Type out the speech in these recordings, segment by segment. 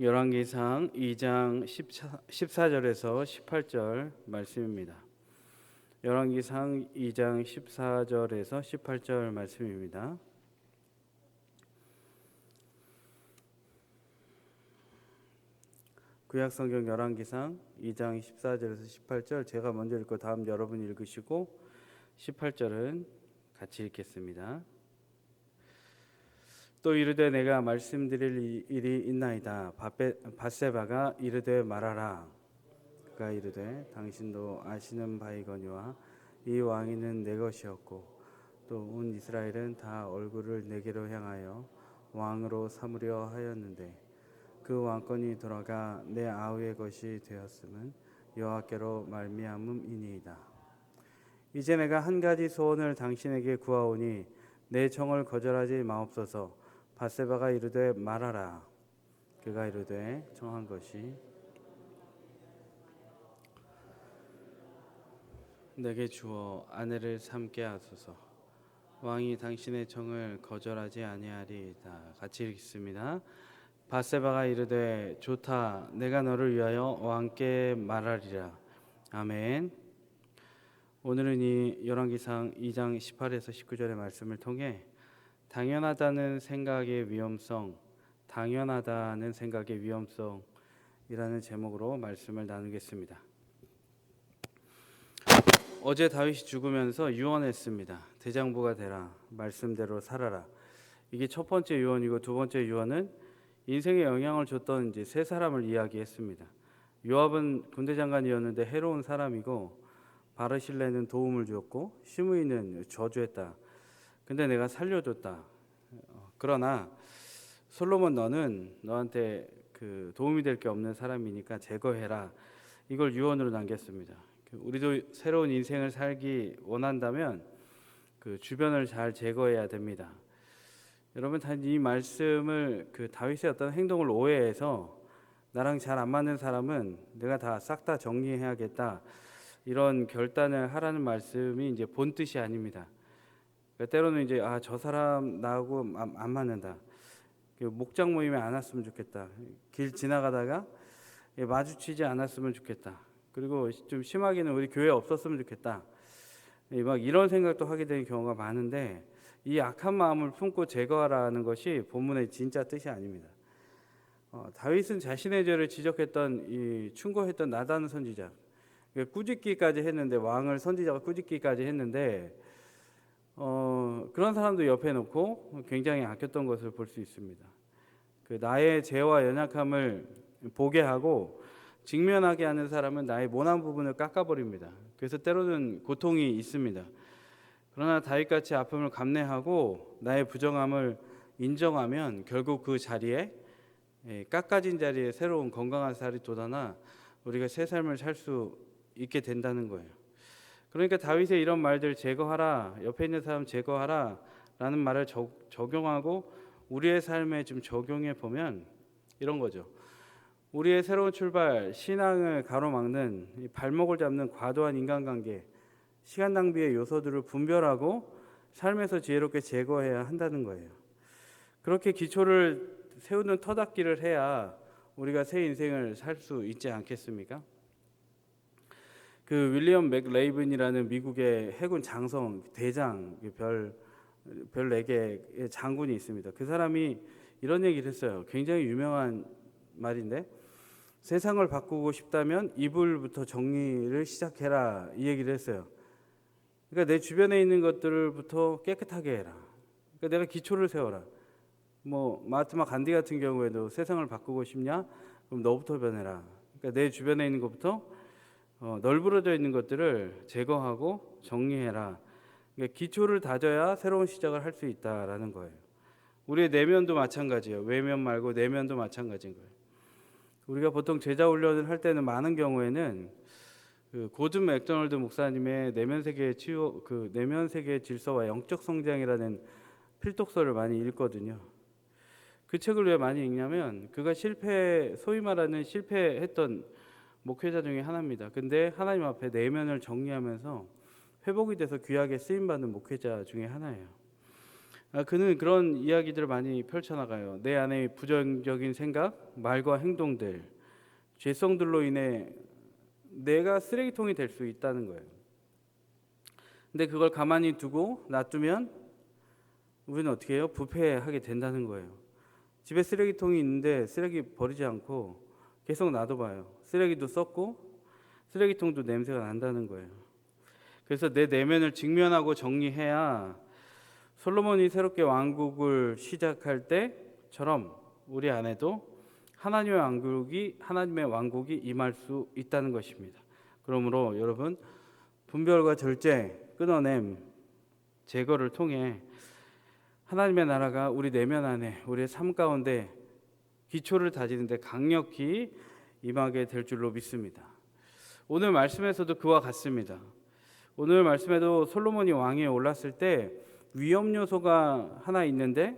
열왕기상 2장 14 절에서 18절 말씀입니다. 열왕기상 2장 14절에서 18절 말씀입니다. 구약 성경 열왕기상 2장 14절에서 18절 제가 먼저 읽고 다음 여러분 읽으시고 18절은 같이 읽겠습니다. 또 이르되 내가 말씀드릴 일이 있나이다. 바세바가 이르되 말하라. 그가 이르되 당신도 아시는 바이거니와 이 왕위는 내 것이었고 또 온 이스라엘은 다 얼굴을 내게로 향하여 왕으로 삼으려 하였는데 그 왕권이 돌아가 내 아우의 것이 되었음은 여호와께로 말미암음이니이다. 이제 내가 한 가지 소원을 당신에게 구하오니 내 정을 거절하지 마옵소서. 바세바가 이르되 말하라. 그가 이르되 정한 것이 내게 주어 아내를 삼게 하소서. 왕이 당신의 정을 거절하지 아니하리이다. 같이 읽습니다. 바세바가 이르되 좋다. 내가 너를 위하여 왕께 말하리라. 아멘. 오늘은 이 열왕기상 2장 18에서 19절의 말씀을 통해 당연하다는 생각의 위험성, 당연하다는 생각의 위험성이라는 제목으로 말씀을 나누겠습니다. 어제 다윗이 죽으면서 유언했습니다. 대장부가 되라. 말씀대로 살아라. 이게 첫 번째 유언이고 두 번째 유언은 인생에 영향을 줬던 이제 세 사람을 이야기했습니다. 요압은 군대 장관이었는데 해로운 사람이고 바르실레는 도움을 주었고 시므이는 저주했다. 근데 내가 살려줬다. 어, 그러나 솔로몬 너는 너한테 그 도움이 될 게 없는 사람이니까 제거해라. 이걸 유언으로 남겼습니다. 그 우리도 새로운 인생을 살기 원한다면 그 주변을 잘 제거해야 됩니다. 여러분 단 이 말씀을 그 다윗의 어떤 행동을 오해해서 나랑 잘 안 맞는 사람은 내가 다 싹다 정리해야겠다 이런 결단을 하라는 말씀이 이제 본 뜻이 아닙니다. 그러니까 때로는 이제 아 저 사람 나하고 안, 안 맞는다. 그 목장 모임에 안 왔으면 좋겠다. 길 지나가다가 예, 마주치지 않았으면 좋겠다. 그리고 좀 심하게는 우리 교회 없었으면 좋겠다. 예, 막 이런 생각도 하게 되는 경우가 많은데 이 악한 마음을 품고 제거하라는 것이 본문의 진짜 뜻이 아닙니다. 어, 다윗은 자신의 죄를 지적했던 이 충고했던 나단 선지자 그러니까 꾸짖기까지 했는데 왕을 선지자가 꾸짖기까지 했는데 어, 그런 사람도 옆에 놓고 굉장히 아꼈던 것을 볼 수 있습니다. 그 나의 죄와 연약함을 보게 하고 직면하게 하는 사람은 나의 모난 부분을 깎아버립니다. 그래서 때로는 고통이 있습니다. 그러나 다윗같이 아픔을 감내하고 나의 부정함을 인정하면 결국 그 자리에 예, 깎아진 자리에 새로운 건강한 살이 돋아나 우리가 새 삶을 살 수 있게 된다는 거예요. 그러니까 다윗의 이런 말들 제거하라, 옆에 있는 사람 제거하라라는 말을 적, 적용하고 우리의 삶에 좀 적용해 보면 이런 거죠. 우리의 새로운 출발, 신앙을 가로막는 이 발목을 잡는 과도한 인간관계, 시간 낭비의 요소들을 분별하고 삶에서 지혜롭게 제거해야 한다는 거예요. 그렇게 기초를 세우는 터닦기를 해야 우리가 새 인생을 살 수 있지 않겠습니까? 그 윌리엄 맥레이븐이라는 미국의 해군 장성 대장 별별 4개의 장군이 있습니다. 그 사람이 이런 얘기를 했어요. 굉장히 유명한 말인데 세상을 바꾸고 싶다면 이불부터 정리를 시작해라 이 얘기를 했어요. 그러니까 내 주변에 있는 것들부터 깨끗하게 해라. 그러니까 내가 기초를 세워라. 뭐 마하트마 간디 같은 경우에도 세상을 바꾸고 싶냐? 그럼 너부터 변해라. 그러니까 내 주변에 있는 것부터 어, 널브러져 있는 것들을 제거하고 정리해라. 그러니까 기초를 다져야 새로운 시작을 할 수 있다라는 거예요. 우리의 내면도 마찬가지예요. 외면 말고 내면도 마찬가지인 거예요. 우리가 보통 제자 훈련을 할 때는 많은 경우에는 그 고든 맥도널드 목사님의 내면 세계의 치유 그 내면 세계의 질서와 영적 성장이라는 필독서를 많이 읽거든요. 그 책을 왜 많이 읽냐면 그가 실패 소위 말하는 실패했던 목회자 중에 하나입니다. 근데 하나님 앞에 내면을 정리하면서 회복이 돼서 귀하게 쓰임 받는 목회자 중에 하나예요. 아, 그는 그런 이야기들을 많이 펼쳐나가요. 내 안에 부정적인 생각, 말과 행동들, 죄성들로 인해 내가 쓰레기통이 될 수 있다는 거예요. 근데 그걸 가만히 두고 놔두면 우리는 어떻게 해요? 부패하게 된다는 거예요. 집에 쓰레기통이 있는데 쓰레기 버리지 않고 계속 놔둬봐요. 쓰레기도 썩고 쓰레기통도 냄새가 난다는 거예요. 그래서 내 내면을 직면하고 정리해야 솔로몬이 새롭게 왕국을 시작할 때처럼 우리 안에도 하나님의 왕국이 하나님의 왕국이 임할 수 있다는 것입니다. 그러므로 여러분 분별과 절제, 끊어냄, 제거를 통해 하나님의 나라가 우리 내면 안에 우리의 삶 가운데 기초를 다지는데 강력히 임하게 될 줄로 믿습니다. 오늘 말씀에서도 그와 같습니다. 오늘 말씀에도 솔로몬이 왕위에 올랐을 때 위험 요소가 하나 있는데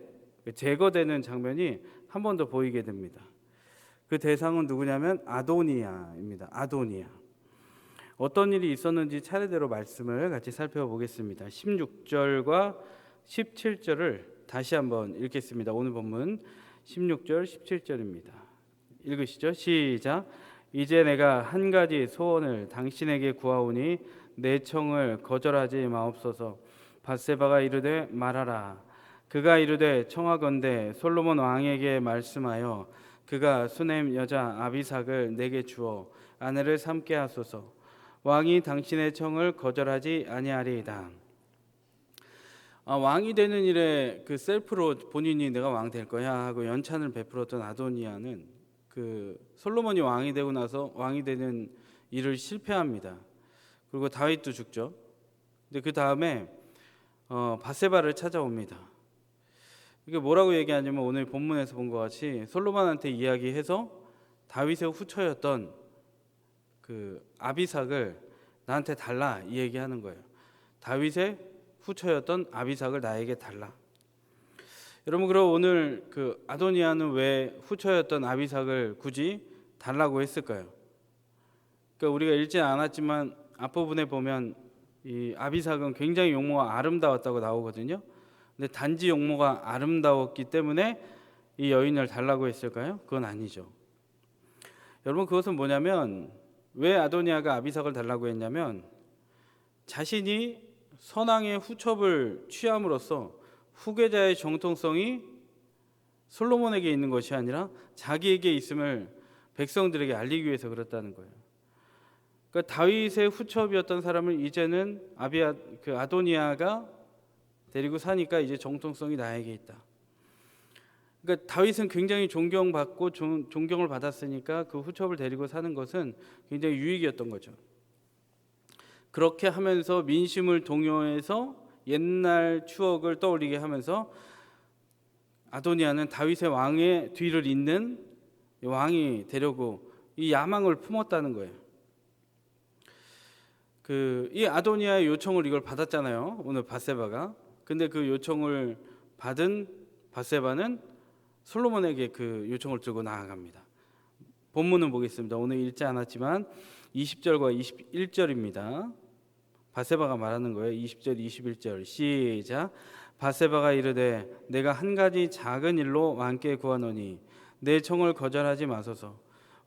제거되는 장면이 한 번 더 보이게 됩니다. 그 대상은 누구냐면 아도니아입니다. 아도니아. 어떤 일이 있었는지 차례대로 말씀을 같이 살펴보겠습니다. 16절과 17절을 다시 한번 읽겠습니다. 오늘 본문 16절 17절입니다. 읽으시죠. 시작. 이제 내가 한 가지 소원을 당신에게 구하오니 내 청을 거절하지 마옵소서. 바세바가 이르되 말하라. 그가 이르되 청하건대 솔로몬 왕에게 말씀하여 그가 수넴 여자 아비삭을 내게 주어 아내를 삼게 하소서. 왕이 당신의 청을 거절하지 아니하리이다. 아, 왕이 되는 일에 그 셀프로 본인이 내가 왕 될 거야 하고 연찬을 베풀었던 아도니아는 그 솔로몬이 왕이 되고 나서 왕이 되는 일을 실패합니다. 그리고 다윗도 죽죠. 근데 그 다음에 어, 바세바를 찾아옵니다. 이게 뭐라고 얘기하냐면 오늘 본문에서 본 것 같이 솔로몬한테 이야기해서 다윗의 후처였던 그 아비삭을 나한테 달라 이 얘기하는 거예요. 다윗의 후처였던 아비삭을 나에게 달라. 여러분 그럼 오늘 그 아도니아는 왜 후처였던 아비삭을 굳이 달라고 했을까요? 그러니까 우리가 읽지 않았지만 앞부분에 보면 이 아비삭은 굉장히 용모가 아름다웠다고 나오거든요. 근데 단지 용모가 아름다웠기 때문에 이 여인을 달라고 했을까요? 그건 아니죠. 여러분 그것은 뭐냐면 왜 아도니아가 아비삭을 달라고 했냐면 자신이 선왕의 후첩을 취함으로써 후계자의 정통성이 솔로몬에게 있는 것이 아니라 자기에게 있음을 백성들에게 알리기 위해서 그랬다는 거예요. 그러니까 다윗의 후첩이었던 사람을 이제는 아비아 그 아도니아가 데리고 사니까 이제 정통성이 나에게 있다. 그러니까 다윗은 굉장히 존경받고 존, 존경을 받았으니까 그 후첩을 데리고 사는 것은 굉장히 유익이었던 거죠. 그렇게 하면서 민심을 동요해서 옛날 추억을 떠올리게 하면서 아도니아는 다윗의 왕의 뒤를 잇는 왕이 되려고 이 야망을 품었다는 거예요. 그 이 아도니아의 요청을 이걸 받았잖아요. 오늘 바세바가. 근데 그 요청을 받은 바세바는 솔로몬에게 그 요청을 들고 나아갑니다. 본문은 보겠습니다. 오늘 읽지 않았지만 20절과 21절입니다. 바세바가 말하는 거예요. 20절, 21절 시작. 바세바가 이르되 내가 한 가지 작은 일로 왕께 구하노니 내 청을 거절하지 마소서.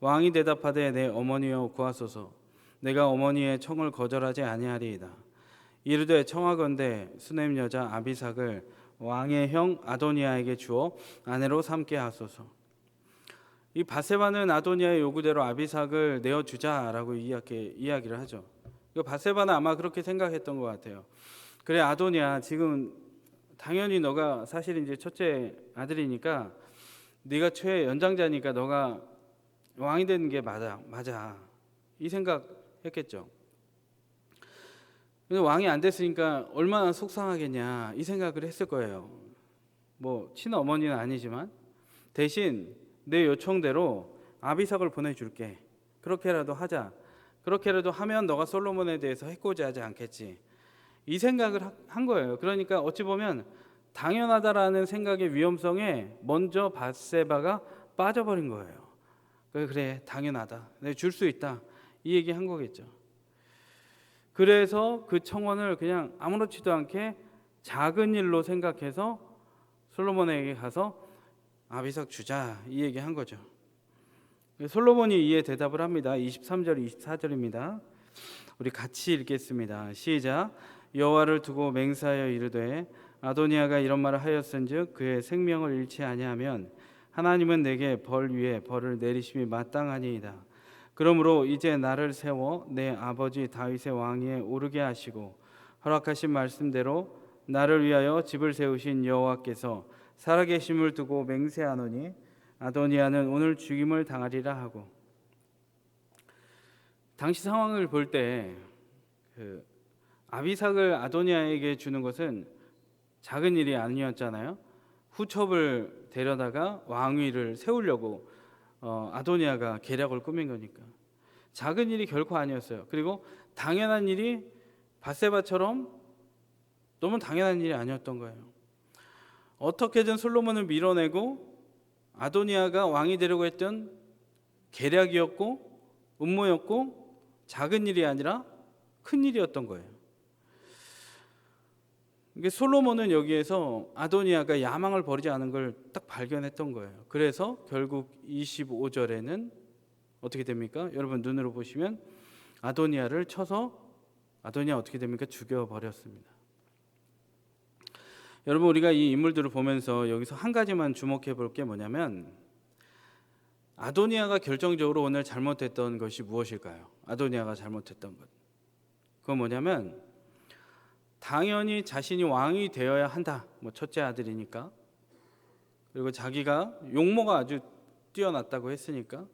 왕이 대답하되 내 어머니여 구하소서. 내가 어머니의 청을 거절하지 아니하리이다. 이르되 청하건대 수넴 여자 아비삭을 왕의 형 아도니아에게 주어 아내로 삼게 하소서. 이 바세바는 아도니아의 요구대로 아비삭을 내어 주자라고 이야기 이야기를 하죠. 그 바세바는 아마 그렇게 생각했던 것 같아요. 그래 아도니아 지금 당연히 너가 사실 이제 첫째 아들이니까 네가 최 연장자니까 너가 왕이 되는 게 맞아 맞아 이 생각했겠죠. 근데 왕이 안 됐으니까 얼마나 속상하겠냐 이 생각을 했을 거예요. 뭐 친어머니는 아니지만 대신 내 요청대로 아비삭을 보내줄게. 그렇게라도 하자. 그렇게라도 하면 너가 솔로몬에 대해서 해코지하지 않겠지. 이 생각을 하- 한 거예요. 그러니까 어찌 보면 당연하다라는 생각의 위험성에 먼저 바세바가 빠져버린 거예요. 그래, 그래 당연하다. 내가 줄수 있다. 이 얘기 한 거겠죠. 그래서 그 청원을 그냥 아무렇지도 않게 작은 일로 생각해서 솔로몬에게 가서 아비삭 주자 이 얘기 한 거죠. 솔로몬이 이에 대답을 합니다. 23절 24절입니다. 우리 같이 읽겠습니다. 시작. 여호와를 두고 맹세하여 이르되 아도니아가 이런 말을 하였은즉 그의 생명을 잃지 아니하면 하나님은 내게 벌 위에 벌을 내리심이 마땅하니이다. 그러므로 이제 나를 세워 내 아버지 다윗의 왕위에 오르게 하시고 허락하신 말씀대로 나를 위하여 집을 세우신 여호와께서 살아계심을 두고 맹세하노니 아도니아는 오늘 죽임을 당하리라 하고 당시 상황을 볼 때 그 아비삭을 아도니아에게 주는 것은 작은 일이 아니었잖아요. 후첩을 데려다가 왕위를 세우려고 어, 아도니아가 계략을 꾸민 거니까 작은 일이 결코 아니었어요. 그리고 당연한 일이 바세바처럼 너무 당연한 일이 아니었던 거예요. 어떻게든 솔로몬을 밀어내고 아도니아가 왕이 되려고 했던 계략이었고 음모였고 작은 일이 아니라 큰 일이었던 거예요. 이게 솔로몬은 여기에서 아도니아가 야망을 버리지 않은 걸 딱 발견했던 거예요. 그래서 결국 25절에는 어떻게 됩니까? 여러분 눈으로 보시면 아도니아를 쳐서 아도니아 어떻게 됩니까? 죽여 버렸습니다. 여러분 우리가 이 인물들을 보면서 여기서 한 가지만 주목해 볼 게 뭐냐면 아도니아가 결정적으로 오늘 잘못했던 것이 무엇일까요? 아도니아가 잘못했던 것. 그건 뭐냐면 당연히 자신이 왕이 되어야 한다. 뭐 첫째 아들이니까. 그리고 자기가 용모가 아주 뛰어났다고 했으니까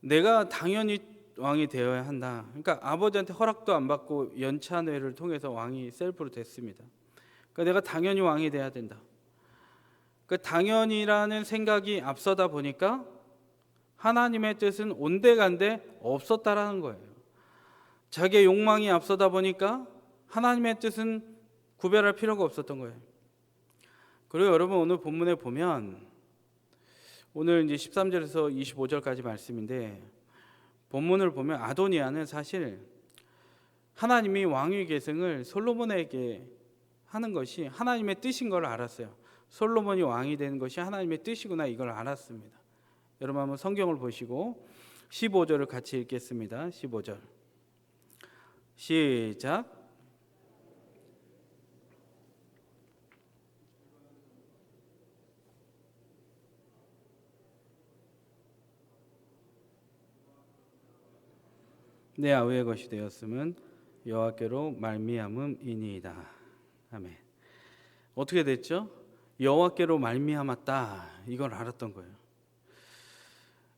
내가 당연히 왕이 되어야 한다. 그러니까 아버지한테 허락도 안 받고 연찬회를 통해서 왕이 셀프로 됐습니다. 그러니까 내가 당연히 왕이 돼야 된다. 그 당연이라는 생각이 앞서다 보니까 하나님의 뜻은 온데간데 없었다라는 거예요. 자기의 욕망이 앞서다 보니까 하나님의 뜻은 구별할 필요가 없었던 거예요. 그리고 여러분 오늘 본문에 보면 오늘 이제 13절에서 25절까지 말씀인데 본문을 보면 아도니아는 사실 하나님이 왕위 계승을 솔로몬에게 하는 것이 하나님의 뜻인 걸 알았어요. 솔로몬이 왕이 되는 것이 하나님의 뜻이구나 이걸 알았습니다. 여러분 한번 성경을 보시고 15절을 같이 읽겠습니다. 15절. 시작. 내 아우의 것이 되었음은 여호와께로 말미암음이니이다. 아멘. 어떻게 됐죠? 여호와께로 말미암았다. 이걸 알았던 거예요.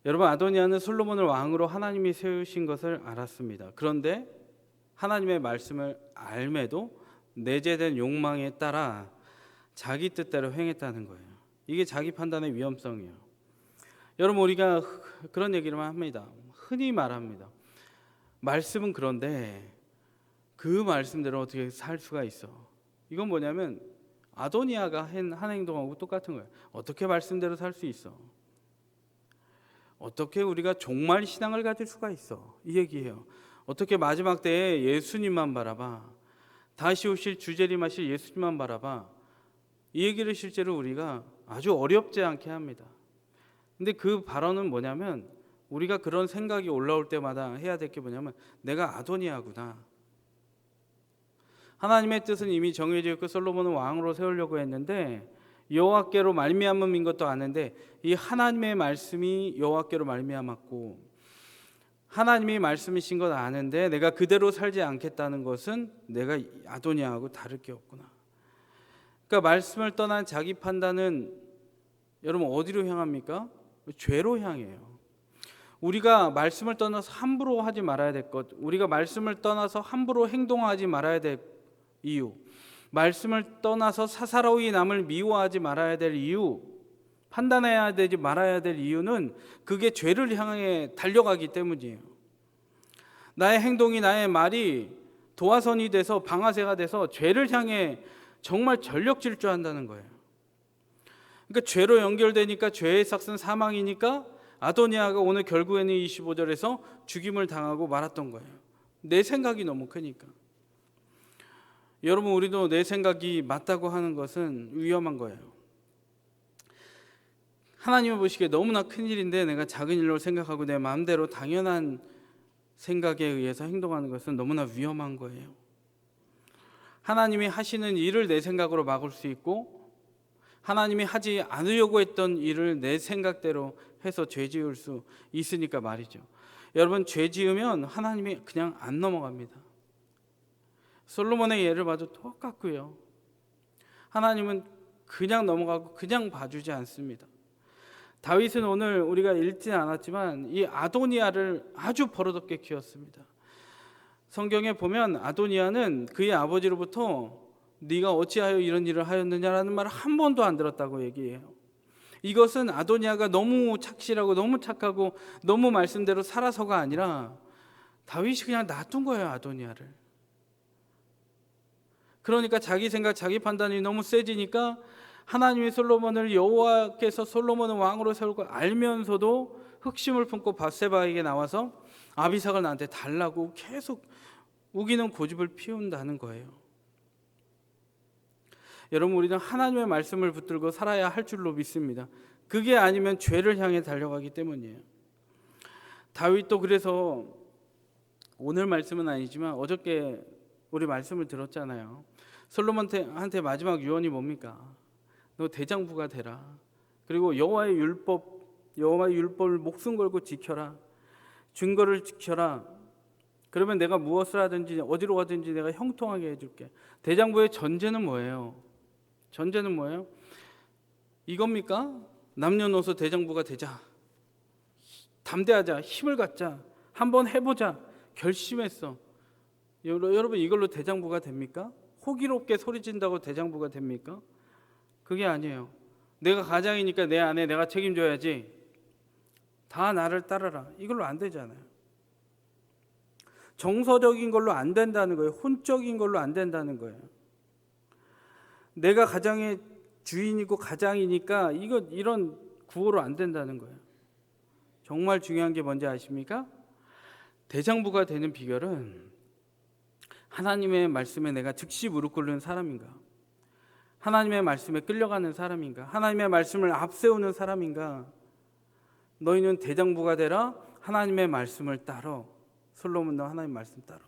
여러분 아도니아는 솔로몬을 왕으로 하나님이 세우신 것을 알았습니다. 그런데 하나님의 말씀을 알매도 내재된 욕망에 따라 자기 뜻대로 행했다는 거예요. 이게 자기 판단의 위험성이에요. 여러분 우리가 그런 얘기를 합니다. 흔히 말합니다. 말씀은 그런데 그 말씀대로 어떻게 살 수가 있어? 이건 뭐냐면 아도니아가 한, 한 행동하고 똑같은 거예요. 어떻게 말씀대로 살 수 있어? 어떻게 우리가 종말 신앙을 가질 수가 있어? 이 얘기예요. 어떻게 마지막 때에 예수님만 바라봐. 다시 오실 주재림하실 예수님만 바라봐. 이 얘기를 실제로 우리가 아주 어렵지 않게 합니다. 근데 그 발언은 뭐냐면 우리가 그런 생각이 올라올 때마다 해야 될 게 뭐냐면 내가 아도니아구나. 하나님의 뜻은 이미 정해져 있고 솔로몬은 왕으로 세우려고 했는데 여호와께로 말미암음인 것도 아는데 이 하나님의 말씀이 여호와께로 말미암았고 하나님이 말씀이신 것 아는데 내가 그대로 살지 않겠다는 것은 내가 아도니아하고 다를 게 없구나. 그러니까 말씀을 떠난 자기 판단은 여러분 어디로 향합니까? 죄로 향해요. 우리가 말씀을 떠나서 함부로 하지 말아야 될 것, 우리가 말씀을 떠나서 함부로 행동하지 말아야 될 이유, 말씀을 떠나서 사사로이 남을 미워하지 말아야 될 이유, 판단해야 되지 말아야 될 이유는 그게 죄를 향해 달려가기 때문이에요. 나의 행동이 나의 말이 도화선이 돼서 방아쇠가 돼서 죄를 향해 정말 전력 질주한다는 거예요. 그러니까 죄로 연결되니까 죄의 삭은 사망이니까 아도니아가 오늘 결국에는 25절에서 죽임을 당하고 말았던 거예요. 내 생각이 너무 크니까. 여러분 우리도 내 생각이 맞다고 하는 것은 위험한 거예요. 하나님을 보시기에 너무나 큰 일인데 내가 작은 일로 생각하고 내 마음대로 당연한 생각에 의해서 행동하는 것은 너무나 위험한 거예요. 하나님이 하시는 일을 내 생각으로 막을 수 있고 하나님이 하지 않으려고 했던 일을 내 생각대로 해서 죄 지을 수 있으니까 말이죠. 여러분 죄 지으면 하나님이 그냥 안 넘어갑니다. 솔로몬의 예를 봐도 똑같고요. 하나님은 그냥 넘어가고 그냥 봐주지 않습니다. 다윗은 오늘 우리가 읽지 않았지만 이 아도니아를 아주 버릇없게 키웠습니다. 성경에 보면 아도니아는 그의 아버지로부터 네가 어찌하여 이런 일을 하였느냐라는 말을 한 번도 안 들었다고 얘기해요. 이것은 아도니아가 너무 착실하고 너무 착하고 너무 말씀대로 살아서가 아니라 다윗이 그냥 놔둔 거예요, 아도니아를. 그러니까 자기 생각, 자기 판단이 너무 세지니까 하나님이 솔로몬을 여호와께서 솔로몬을 왕으로 세울 걸 알면서도 흑심을 품고 바세바에게 나와서 아비삭을 나한테 달라고 계속 우기는 고집을 피운다는 거예요. 여러분 우리는 하나님의 말씀을 붙들고 살아야 할 줄로 믿습니다. 그게 아니면 죄를 향해 달려가기 때문이에요. 다윗도 그래서 오늘 말씀은 아니지만 어저께 우리 말씀을 들었잖아요. 솔로몬한테 마지막 유언이 뭡니까? 너 대장부가 되라. 그리고 여호와의 율법, 여호와의 율법을 목숨 걸고 지켜라. 증거를 지켜라. 그러면 내가 무엇을 하든지 어디로 가든지 내가 형통하게 해줄게. 대장부의 전제는 뭐예요? 전제는 뭐예요? 이겁니까? 남녀노소 대장부가 되자. 담대하자. 힘을 갖자. 한번 해보자. 결심했어. 여러분 이걸로 대장부가 됩니까? 호기롭게 소리친다고 대장부가 됩니까? 그게 아니에요. 내가 가장이니까 내 아내 내가 책임져야지. 다 나를 따르라. 이걸로 안 되잖아요. 정서적인 걸로 안 된다는 거예요. 혼적인 걸로 안 된다는 거예요. 내가 가장의 주인이고 가장이니까 이거 이런 구호로 안 된다는 거예요. 정말 중요한 게 뭔지 아십니까? 대장부가 되는 비결은 하나님의 말씀에 내가 즉시 무릎 꿇는 사람인가? 하나님의 말씀에 끌려가는 사람인가? 하나님의 말씀을 앞세우는 사람인가? 너희는 대장부가 되라 하나님의 말씀을 따러 솔로몬도 하나님 말씀 따러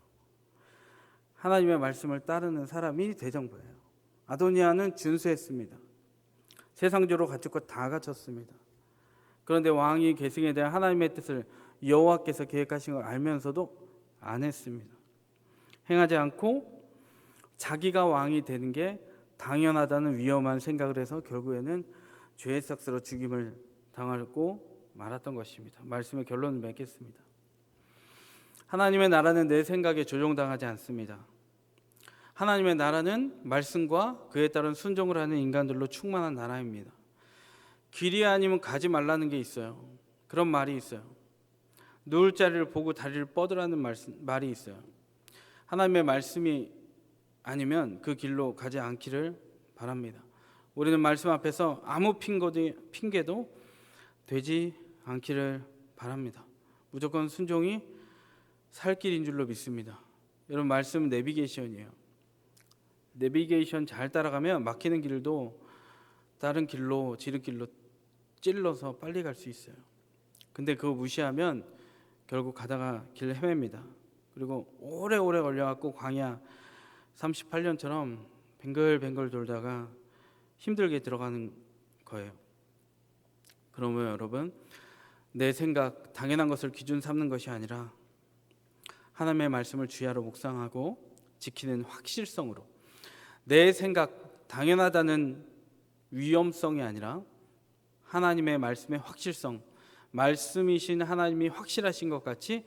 하나님의 말씀을 따르는 사람이 대장부예요. 아도니아는 준수했습니다. 세상적으로 갖출 것 다 갖췄습니다. 그런데 왕이 계승에 대한 하나님의 뜻을 여호와께서 계획하신 걸 알면서도 안 했습니다. 행하지 않고 자기가 왕이 되는 게 당연하다는 위험한 생각을 해서 결국에는 죄의 삭스로 죽임을 당하고 말았던 것입니다. 말씀의 결론을 맺겠습니다. 하나님의 나라는 내 생각에 조종당하지 않습니다. 하나님의 나라는 말씀과 그에 따른 순종을 하는 인간들로 충만한 나라입니다. 길이 아니면 가지 말라는 게 있어요. 그런 말이 있어요. 누울 자리를 보고 다리를 뻗으라는 말이 있어요. 하나님의 말씀이 아니면 그 길로 가지 않기를 바랍니다. 우리는 말씀 앞에서 아무 핑계도, 되지 않기를 바랍니다. 무조건 순종이 살 길인 줄로 믿습니다. 여러분 말씀은 내비게이션이에요. 내비게이션 잘 따라가면 막히는 길도 다른 길로 지름길로 찔러서 빨리 갈 수 있어요. 근데 그거 무시하면 결국 가다가 길 헤맵니다. 그리고 오래오래 걸려갖고 광야 38년처럼 뱅글뱅글 돌다가 힘들게 들어가는 거예요. 그러면 여러분 내 생각 당연한 것을 기준 삼는 것이 아니라 하나님의 말씀을 주야로 묵상하고 지키는 확실성으로 내 생각 당연하다는 위험성이 아니라 하나님의 말씀의 확실성 말씀이신 하나님이 확실하신 것 같이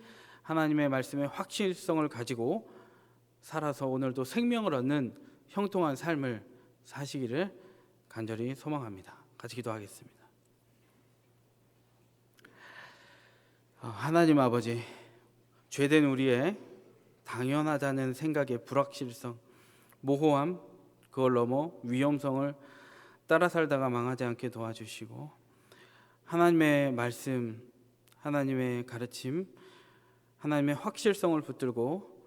하나님의 말씀의 확실성을 가지고 살아서 오늘도 생명을 얻는 형통한 삶을 사시기를 간절히 소망합니다. 같이 기도하겠습니다. 아, 하나님 아버지, 죄된 우리의 당연하다는 생각의 불확실성, 모호함, 그걸 넘어 위험성을 따라 살다가 망하지 않게 도와주시고 하나님의 말씀, 하나님의 가르침, 하나님의 확실성을 붙들고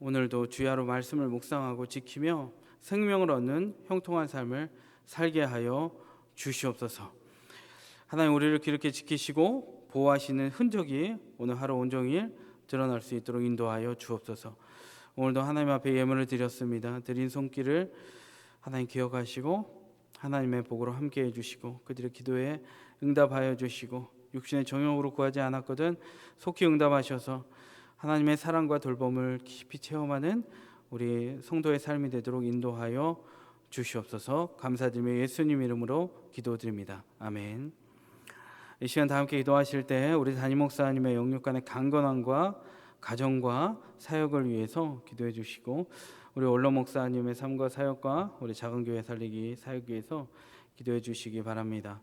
오늘도 주야로 말씀을 묵상하고 지키며 생명을 얻는 형통한 삶을 살게 하여 주시옵소서. 하나님 우리를 이렇게 지키시고 보호하시는 흔적이 오늘 하루 온종일 드러날 수 있도록 인도하여 주옵소서. 오늘도 하나님 앞에 예물을 드렸습니다. 드린 손길을 하나님 기억하시고 하나님의 복으로 함께 해 주시고 그들의 기도에 응답하여 주시고 육신의 정욕으로 구하지 않았거든 속히 응답하셔서 하나님의 사랑과 돌봄을 깊이 체험하는 우리 성도의 삶이 되도록 인도하여 주시옵소서 감사드리며 예수님 이름으로 기도드립니다. 아멘. 이 시간 다 함께 기도하실 때 우리 담임 목사님의 영육 간의 강건함과 가정과 사역을 위해서 기도해 주시고 우리 원로 목사님의 삶과 사역과 우리 작은 교회 살리기 사역 위해서 기도해 주시기 바랍니다.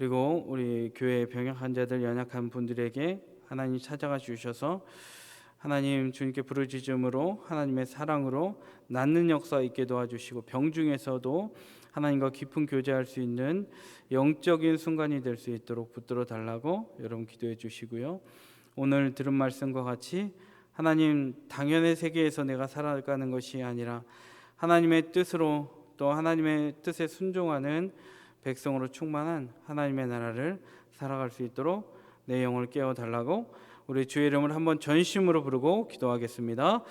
그리고 우리 교회 병역 환자들 연약한 분들에게 하나님 찾아가 주셔서 하나님 주님께 부르짖음으로 하나님의 사랑으로 낫는 역사 있게 도와주시고 병 중에서도 하나님과 깊은 교제할 수 있는 영적인 순간이 될 수 있도록 붙들어 달라고 여러분 기도해 주시고요. 오늘 들은 말씀과 같이 하나님 당연의 세계에서 내가 살아가는 것이 아니라 하나님의 뜻으로 또 하나님의 뜻에 순종하는 백성으로 충만한 하나님의 나라를 살아갈 수 있도록 내 영을 깨워 달라고 우리 주의 이름을 한번 전심으로 부르고 기도하겠습니다.